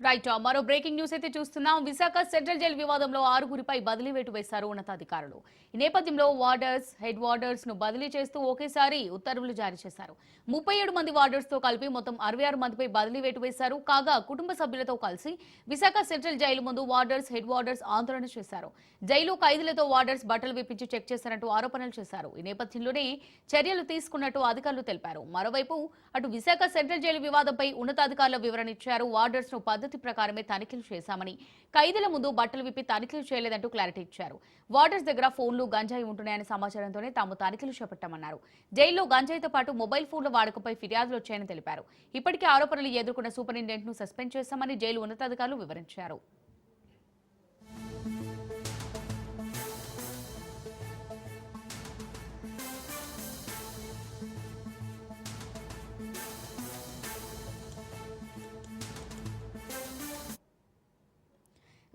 Right మరో breaking news అయితే చూస్తున్నాం. విశాఖ సెంట్రల్ జైలు వివాదంలో ఆరుగురిపై బదిలీ వేటు వేశారు ఉన్నతాధికారులు. ఈ నేపథ్యంలో వార్డర్స్ హెడ్ వార్డర్స్ను బదిలీ చేస్తూ ఒకేసారి ఉత్తర్వులు జారీ చేశారు. ముప్పై ఏడు మంది వార్డర్స్తో కలిపి మొత్తం అరవై ఆరు మందిపై బదిలీ వేటు వేశారు కాగా కుటుంబ సభ్యులతో కలిసి విశాఖ సెంట్రల్ జైలు ముందు వార్డర్స్ హెడ్ వార్డర్స్ ఆందోళన చేశారు. జైలు ఖైదీలతో వార్డర్స్ బట్టలు విప్పించి చెక్ చేశారంటూ ఆరోపణలు చేశారు. ఈ నేపథ్యంలోనే చర్యలు తీసుకున్నట్టు అధికారులు తెలిపారు. మరోవైపు అటు విశాఖ సెంట్రల్ జైలు వివాదంపై ఉన్నతాధికారుల వివరణ ఇచ్చారు. వార్డర్స్ను పద్ధతి ప్రకారమే తనిఖీలు చేశామని ఖైదీల ముందు బట్టలు విప్పి తనిఖీలు చేయలేదంటూ క్లారిటీ ఇచ్చారు. వార్డర్స్ దగ్గర ఫోన్లు గంజాయి ఉంటున్నాయనే సమాచారంతోనే తాము తనిఖీలు చేపట్టామన్నారు. జైల్లో గంజాయితో పాటు మొబైల్ ఫోన్ల వాడకంపై ఫిర్యాదులు వచ్చాయని తెలిపారు. ఇప్పటికే ఆరోపణలు ఎదుర్కొన్న సూపరింటెండెంట్ను సస్పెండ్ చేశామని జైలు ఉన్నతాధికారులు వివరించారు.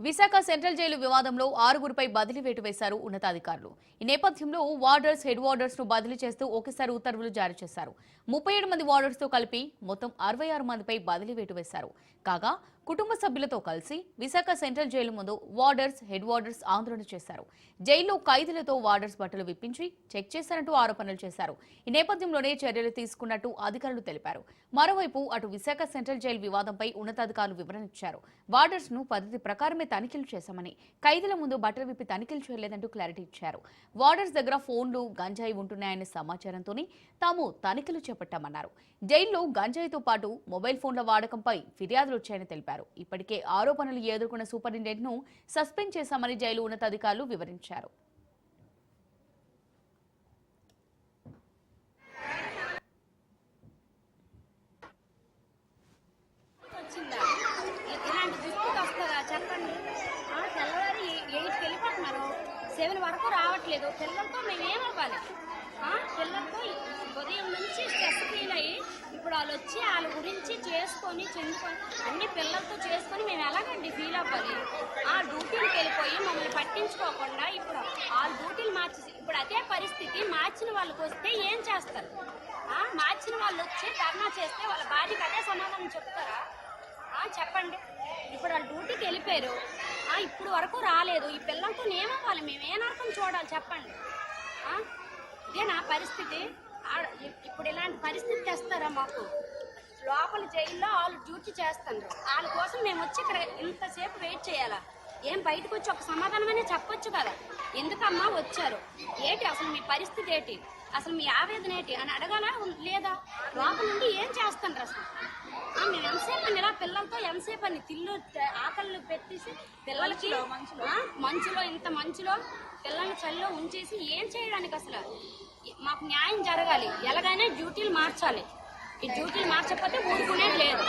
విశాఖ సెంట్రల్ జైలు వివాదంలో ఆరుగురిపై బదిలీ వేటు వేశారు ఉన్నతాధికారులు. ఈ నేపథ్యంలో వార్డర్స్ హెడ్ వార్డర్స్ను బదిలీ చేస్తూ ఒకేసారి ఉత్తర్వులు జారీ చేశారు. ముప్పై ఏడు మంది వార్డర్స్తో కలిపి మొత్తం అరవై ఆరు మందిపై బదిలీ వేటు వేశారు. కాగా కుటుంబ సభ్యులతో కలిసి విశాఖ సెంట్రల్ జైలు ముందు వార్డర్స్ హెడ్ వార్డర్స్ ఆందోళన చేశారు. జైల్లో ఖైదీలతో వార్డర్స్ బట్టలు విప్పించి చెక్ చేశారంటూ ఆరోపణలు చేశారు. ఈ నేపథ్యంలోనే చర్యలు తీసుకున్నట్టు అధికారులు తెలిపారు. మరోవైపు అటు విశాఖ సెంట్రల్ జైలు వివాదంపై ఉన్నతాధికారులు వివరణ ఇచ్చారు. వార్డర్స్ను పద్ధతి ప్రకారమే తనిఖీలు చేశామని ఖైదీల ముందు బట్టలు విప్పి తనిఖీలు చేయలేదంటూ క్లారిటీ ఇచ్చారు. వార్డర్స్ దగ్గర ఫోన్లు గంజాయి ఉంటున్నాయనే సమాచారంతోనే తాము తనిఖీలు చేపట్టామన్నారు. జైల్లో గంజాయితో పాటు మొబైల్ ఫోన్ల వాడకంపై ఫిర్యాదులు వచ్చాయని తెలిపారు. ఇప్పటికే ఆరోపణలు ఎదుర్కొన్న సూపరింటెండెంట్ను సస్పెండ్ చేశామని జైలు ఉన్నతాధికారులు వివరించారు. వచ్చిందా? చెప్పండి. ఆ, ఎయిట్కి వెళ్ళిపోతున్నారు. సెవెన్ వరకు రావట్లేదు. పిల్లలతో మేము ఏమవ్వాలి పిల్లలతో ఉదయం నుంచి స్ట్రెస్ ఫీల్ అయ్యి ఇప్పుడు వాళ్ళు వచ్చి వాళ్ళ గురించి చేసుకొని చెందుకొని అన్ని పిల్లలతో చేసుకొని మేము ఎలాగండి ఫీల్ అవ్వాలి? ఆ డ్యూటీలకు వెళ్ళిపోయి మమ్మల్ని పట్టించుకోకుండా ఇప్పుడు వాళ్ళ డ్యూటీలు మార్చేసి ఇప్పుడు అదే పరిస్థితి మార్చిన వాళ్ళకి వస్తే ఏం చేస్తారు? మార్చిన వాళ్ళు వచ్చి ధర్నా చేస్తే వాళ్ళ భార్యకి అదే సమాధానం చెప్తారా? చెప్పండి. ఇప్పుడు వాళ్ళు డ్యూటీకి వెళ్ళిపోయారు. ఇప్పుడు వరకు రాలేదు. ఈ పిల్లలతో ఏమవ్వాలి మేము ఏ చూడాలి? చెప్పండి. ఇదే నా పరిస్థితి. ఇప్పుడు ఇలాంటి పరిస్థితి తెస్తారా మాకు? లోపల జైల్లో వాళ్ళు డ్యూటీ చేస్తున్నారు వాళ్ళ కోసం మేము వచ్చి ఇక్కడ ఇంతసేపు వెయిట్ చేయాలా? ఏం బయటకు వచ్చి ఒక సమాధానమనే చెప్పొచ్చు కదా? ఎందుకమ్మా వచ్చారు? ఏంటి అసలు మీ పరిస్థితి ఏంటి? అసలు మీ ఆవేదన ఏంటి? అని అడగాల? లేదా? లోపల నుండి ఏం చేస్తుండ్రు అసలు? మేము ఎంతసేపు అని ఇలా పిల్లలతో ఎంతసేపు అని తిల్లు ఆకళ్ళు పెట్టేసి పిల్లలకి మంచులో ఇంత మంచులో పిల్లల్ని చలిలో ఉంచేసి ఏం చేయడానికి అసలు? మాకు న్యాయం జరగాలి. ఎలాగైనా డ్యూటీలు మార్చాలి. ఈ డ్యూటీలు మార్చకపోతే ఊరుకునేది లేదు.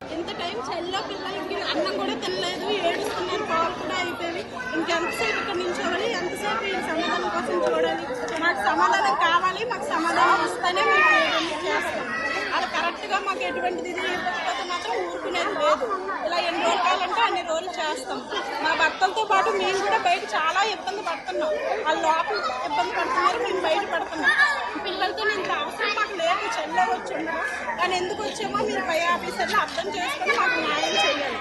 ఇంత టైం చల్ల పిల్లలకి అన్నం కూడా తినలేదు ఏడుస్తున్నారు పాలు కూడా అయిపోయి ఇంకెంతసేపు ఇక్కడ నించోవాలి సమాధానం కోసం చూడాలి మాకు సమాధానం కావాలి మాకు సమాధానం ఇస్తేనే మేము చేస్తాం. అది కరెక్ట్గా మాకు ఎటువంటిది లేకపోతే మాత్రం ఊరుకునేది లేదు. ఇలా ఎన్ని రోజులు కావాలంటే అన్ని రోజులు చేస్తాం. మా భర్తలతో పాటు మేము కూడా బయట చాలా ఇబ్బంది పడుతున్నాం. వాళ్ళు లోపల ఇబ్బంది పడుతున్నారు మేము బయట పడుతున్నాం. పిల్లలతో ఇంత అవసరం మాకు లేదు చెల్లె వచ్చి కానీ ఎందుకు వచ్చామో మీరు పై ఆఫీసర్లు అర్థం చేసుకుని మాకు న్యాయం చేయాలి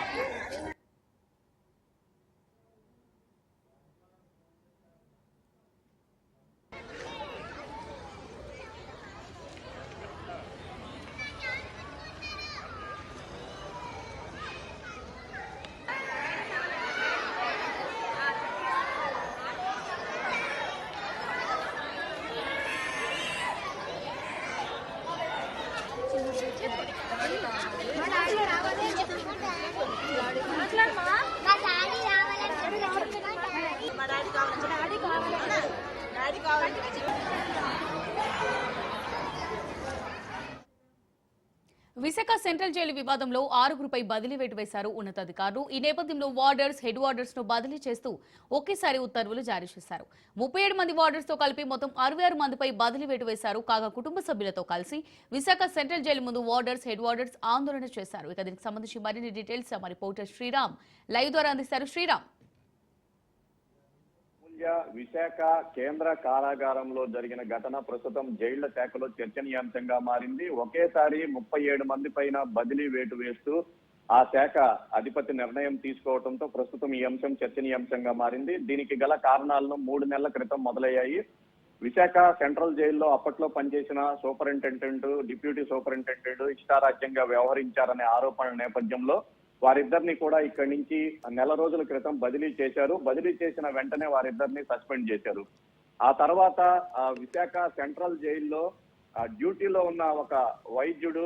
మా డాడీ కావాలి డాడీ కావాలి డాడీ కావాలి విశాఖ సెంట్రల్ జైలు వివాదంలో ఆరుగురుపై బదిలీ వేటు వేశారు ఉన్నతాధికారులు. ఈ నేపథ్యంలో వార్డర్స్ హెడ్ వార్డర్స్ను బదిలీ చేస్తూ ఒకేసారి ఉత్తర్వులు జారీ చేశారు. ముప్పై ఏడు మంది వార్డర్స్తో కలిపి మొత్తం అరవై ఆరు మందిపై బదిలీ వేటు వేశారు కాగా కుటుంబ సభ్యులతో కలిసి విశాఖ సెంట్రల్ జైలు ముందు వార్డర్స్ హెడ్ వార్డర్స్ ఆందోళన చేశారు. ఇక దీనికి సంబంధించి మరిన్ని డీటెయిల్స్ మా రిపోర్టర్ శ్రీరామ్ లైవ్ ద్వారా అందిస్తారు. శ్రీరామ్. విశాఖ కేంద్ర కారాగారంలో జరిగిన ఘటన ప్రస్తుతం జైళ్ళ శాఖలో చర్చనీయాంశంగా మారింది. ఒకేసారి ముప్పై ఏడు మంది పైన బదిలీ వేటు వేస్తూ ఆ శాఖ అధిపతి నిర్ణయం తీసుకోవడంతో ప్రస్తుతం ఈ అంశం చర్చనీయాంశంగా మారింది. దీనికి గల కారణాలను మూడు నెలల క్రితం మొదలయ్యాయి. విశాఖ సెంట్రల్ జైల్లో అప్పట్లో పనిచేసిన సూపరింటెండెంట్ డిప్యూటీ సూపరింటెండెంట్ ఇష్టారాజ్యంగా వ్యవహరించారనే ఆరోపణల నేపథ్యంలో వారిద్దరిని కూడా ఇక్కడి నుంచి నెల రోజుల క్రితం బదిలీ చేశారు. బదిలీ చేసిన వెంటనే వారిద్దరిని సస్పెండ్ చేశారు. ఆ తర్వాత విశాఖ సెంట్రల్ జైల్లో డ్యూటీలో ఉన్న ఒక వైద్యుడు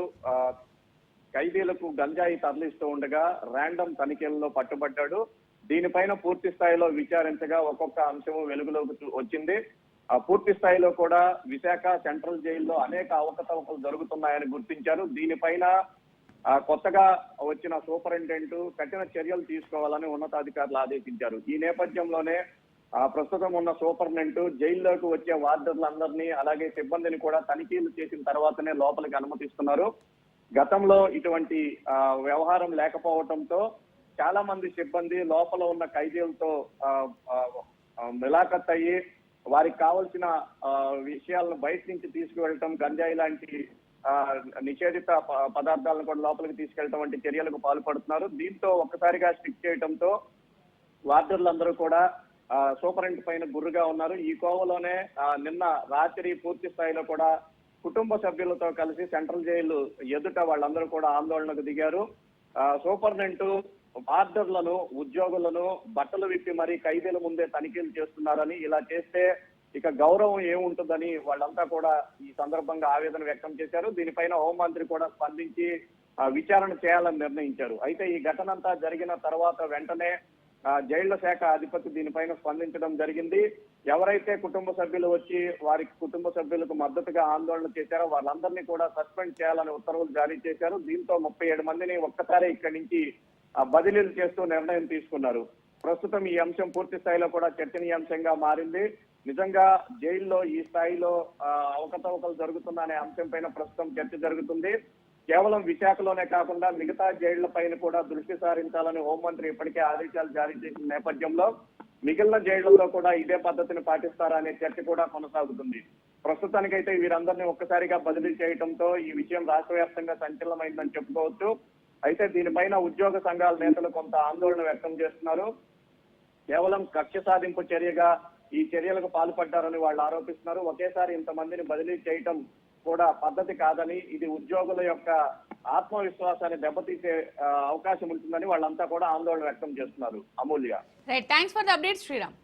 ఖైదీలకు గంజాయి తరలిస్తూ ఉండగా ర్యాండమ్ తనిఖీలలో పట్టుబడ్డాడు. దీనిపైన పూర్తి స్థాయిలో విచారించగా ఒక్కొక్క అంశము వెలుగులోకి వచ్చింది. ఆ పూర్తి స్థాయిలో కూడా విశాఖ సెంట్రల్ జైల్లో అనేక అవకతవకలు జరుగుతున్నాయని గుర్తించారు. దీనిపైన కొత్తగా వచ్చిన సూపరింటెండెంట్ కఠిన చర్యలు తీసుకోవాలని ఉన్నతాధికారులు ఆదేశించారు. ఈ నేపథ్యంలోనే ప్రస్తుతం ఉన్న సూపరింటెండెంట్ జైల్లోకి వచ్చే వార్డర్లందరినీ అలాగే సిబ్బందిని కూడా తనిఖీలు చేసిన తర్వాతనే లోపలికి అనుమతిస్తున్నారు. గతంలో ఇటువంటి వ్యవహారం లేకపోవడంతో చాలా మంది సిబ్బంది లోపల ఉన్న ఖైదీలతో మిలాఖత్ అయ్యి వారికి కావలసిన విషయాలను బయట నుంచి తీసుకువెళ్ళటం గంజాయి లాంటి నిషేధిత ప- పదార్థాలను కూడా లోపలికి తీసుకెళ్ళటం వంటి చర్యలకు పాల్పడుతున్నారు. దీంతో ఒక్కసారిగా స్టిక్ చేయడంతో వార్డర్లందరూ కూడా సూపరింట్ పైన గుర్రుగా ఉన్నారు. ఈ కోవలోనే నిన్న రాత్రి పూర్తి స్థాయిలో కూడా కుటుంబ సభ్యులతో కలిసి సెంట్రల్ జైలు ఎదుట వాళ్ళందరూ కూడా ఆందోళనకు దిగారు. ఆ, వార్డర్లను ఉద్యోగులను బట్టలు విప్పి మరీ ఖైదీల ముందే తనిఖీలు చేస్తున్నారని ఇలా చేస్తే ఇక గౌరవం ఏముంటుందని వాళ్ళంతా కూడా ఈ సందర్భంగా ఆవేదన వ్యక్తం చేశారు. దీనిపైన హోంమంత్రి కూడా స్పందించి విచారణ చేయాలని నిర్ణయించారు. అయితే ఈ ఘటన అంతా జరిగిన తర్వాత వెంటనే జైళ్ళ శాఖ అధిపతి దీనిపైన స్పందించడం జరిగింది. ఎవరైతే కుటుంబ సభ్యులు వచ్చి వారి కుటుంబ సభ్యులకు మద్దతుగా ఆందోళన చేశారో వాళ్ళందరినీ కూడా సస్పెండ్ చేయాలని ఉత్తర్వులు జారీ చేశారు. దీంతో ముప్పై ఏడు మందిని ఒక్కసారి ఇక్కడి నుంచి బదిలీలు చేస్తూ నిర్ణయం తీసుకున్నారు. ప్రస్తుతం ఈ అంశం పూర్తి స్థాయిలో కూడా చర్చనీయాంశంగా మారింది. నిజంగా జైల్లో ఈ స్థాయిలో అవకతవకలు జరుగుతున్న అనే అంశం పైన ప్రస్తుతం చర్చ జరుగుతుంది. కేవలం విశాఖలోనే కాకుండా మిగతా జైళ్ళ పైన కూడా దృష్టి సారించాలని హోంమంత్రి ఇప్పటికే ఆదేశాలు జారీ చేసిన నేపథ్యంలో మిగిలిన జైళ్ళలో కూడా ఇదే పద్ధతిని పాటిస్తారా అనే చర్చ కూడా కొనసాగుతుంది. ప్రస్తుతానికైతే వీరందరినీ ఒక్కసారిగా బదిలీ చేయడంతో ఈ విషయం రాష్ట్ర వ్యాప్తంగా సంచలనమైందని చెప్పుకోవచ్చు. అయితే దీనిపైన ఉద్యోగ సంఘాల నేతలు కొంత ఆందోళన వ్యక్తం చేస్తున్నారు. కేవలం కక్ష సాధింపు చర్యగా ఈ చర్యలకు పాల్పడ్డారని వాళ్ళు ఆరోపిస్తున్నారు. ఒకేసారి ఇంతమందిని బదిలీ చేయటం కూడా పద్ధతి కాదని ఇది ఉద్యోగుల యొక్క ఆత్మవిశ్వాసాన్ని దెబ్బతీసే అవకాశం ఉంటుందని వాళ్ళంతా కూడా ఆందోళన వ్యక్తం చేస్తున్నారు. అమూల్య. శ్రీరామ్